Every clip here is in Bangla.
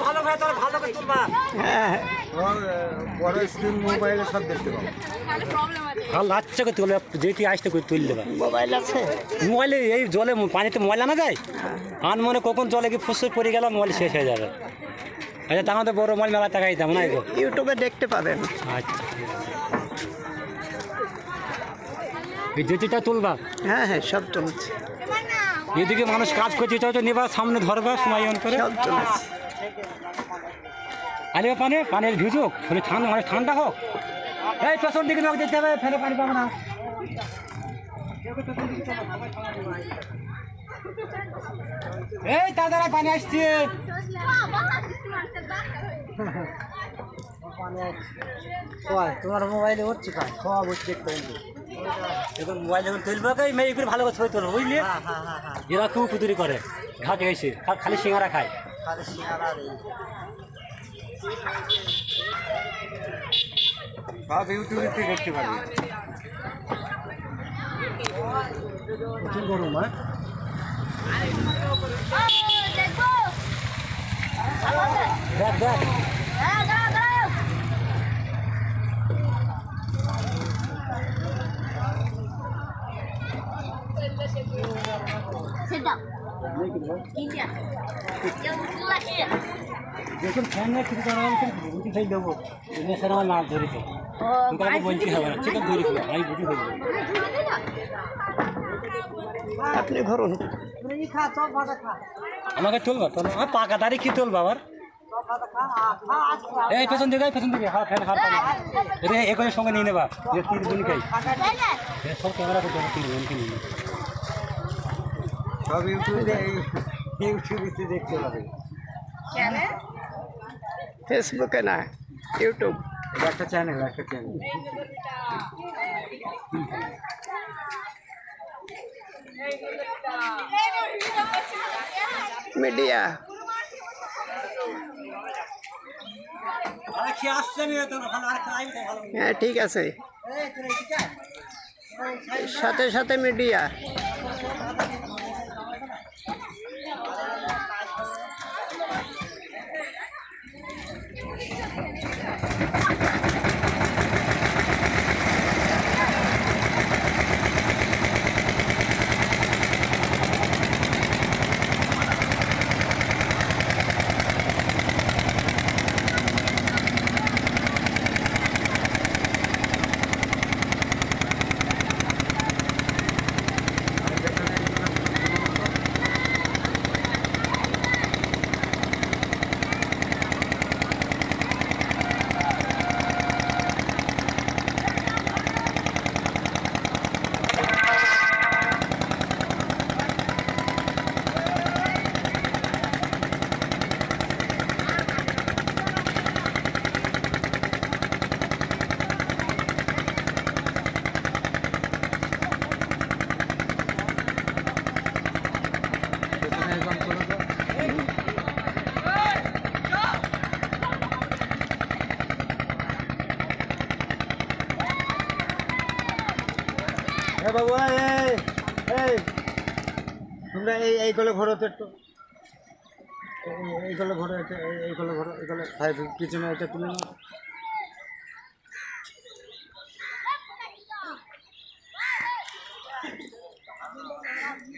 ভালো হ্যাঁ, হ্যাঁ। দেখতে হ্যাঁ, লাগছে যেটি মোবাইলে এই জলে পানিতে আন মনে কখন জলে পড়ে মোবাইল শেষ হয়ে যাবে। আচ্ছা, বড় মোবাইল না ইউটিউবে দেখতে পাবেন। আচ্ছা। এই যেটিটা তুলবা। হ্যাঁ হ্যাঁ সব তুলেছি। এদিকে মানুষ কাজ করছে চাও নেবা সামনে ধরবা সময় অন করে। সব তুলেছি। আরে পানি পানির ভিজুক শরীর ঠান্ডা মানে ঠান্ডা হোক। এই পেছন দিকে লোক যেতে হবে ফেলে পানি পাবো না। এই দাদারা পানি আসছে। তোমার মোবাইলে হচ্ছে কাজ সব হচ্ছে এখন মোবাইল যখন তুলবে ওকে মেয়ে করে ভালো করে ছবি তুলবো বুঝলি? এরা খুব কুতুরি করে ঘাটে এসে খালি সিঙ্গারা খায়। সব ইউটিউবে দেখতে পাবি। প্রচুর গরম হ্যাঁ? দেখ দেখ। Yang. দেখুন ফ্যান নিয়ে কিছু করা খাই দেবো। এমনি স্যার আমার মাছ ধরেছে আমি বলতে হবে না ধরে দেবো। আমি আপনি ধরুন। আমাকে তুলবা? তোল আমার পাকা তারিখ কি তুলবা আবার? এই পেছন দিকে পেছন দিকে। হ্যাঁ ফ্যান হাত এটা একই সঙ্গে নিয়ে নেবা। যে তিন দিন খাই সব ক্যামেরা করতে হবে তিন দিনকে নিয়ে নেবা। সব ইউটিউবে ইউটিউবে দেখতে পাবে। ফেসবুকে না ইউটিউব। একটা চ্যানেল একটা চ্যানেল মিডিয়া। হ্যাঁ ঠিক আছে। সাথে সাথে মিডিয়া। এ বাবু, এই এই তোমরা এই এইগুলো ঘোরো তো একটু। এই- এইগুলো ঘোরো এই, এই- এইগুলো ফাইভ পিছনে এটা তুলে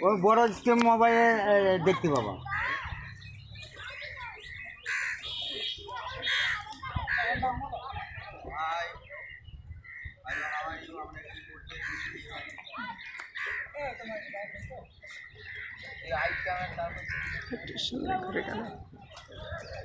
ওই বড় স্ক্রিন মোবাইলে দেখতে পাবা। ट्यूशन लग रहा है